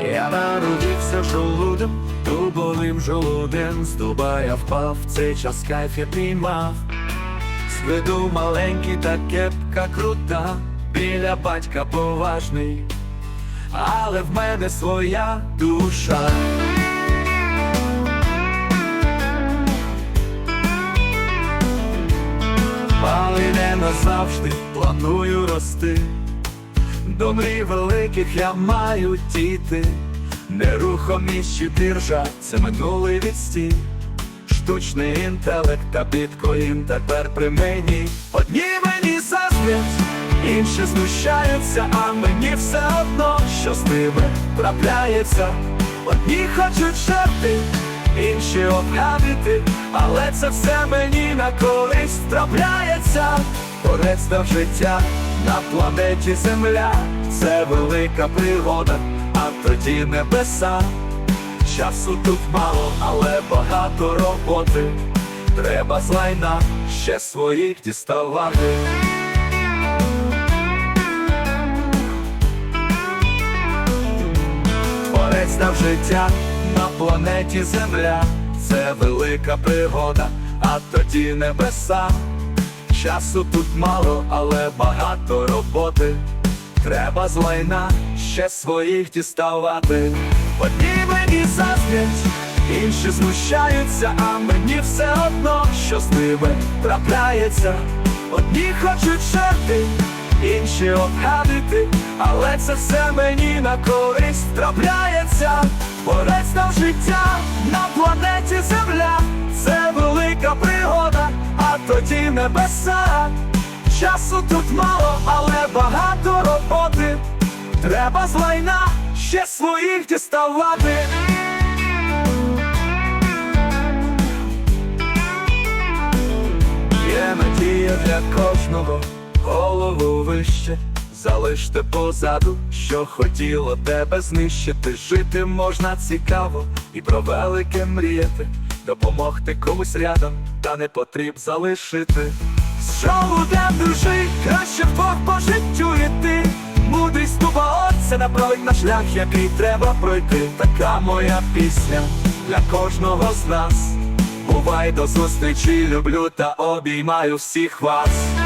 Я народився жолудем, дубовим жолудем, з дуба я впав, цей час кайф я піймав. З виду маленький та кепка крута, біля батька поважний, але в мене своя душа. Але не назавжди планую рости. До мрій великих я маю діти, нерухомість біржа, це минулий відстій. Штучний інтелект та біткоін тепер при мені. Одні мені заздрять, інші знущаються, а мені все одно, що з ними трапляється. Одні хочуть жерти, інші обгадити, але це все мені на користь трапляється. Борець дав життя на планеті Земля, це велика пригода, а тоді небеса. Часу тут мало, але багато роботи. Треба з лайна ще своїх діставати. Борець дав життя на планеті Земля. Це велика пригода, а тоді небеса. Часу тут мало, але багато роботи. Треба з лайна ще своїх діставати. Одні мені заздрять, інші знущаються, а мені все одно, що з ними трапляється. Одні хочуть жерти, інші обгадити, але це все мені на користь трапляється. Борець нам життя на планеті Земля, це небеса. Часу тут мало, але багато роботи. Треба з лайна ще своїх діставати. Є надія для кожного, голову вище. Залиште позаду, що хотіло тебе знищити. Жити можна цікаво і про велике мріяти, допомогти комусь рядом, та не потріб залишити. Що будем дружить, краще вдвох по життю йти. Мудрість дуба отця направить на шлях, який треба пройти. Така моя пісня для кожного з нас. Бувай до зустрічі, люблю та обіймаю всіх вас.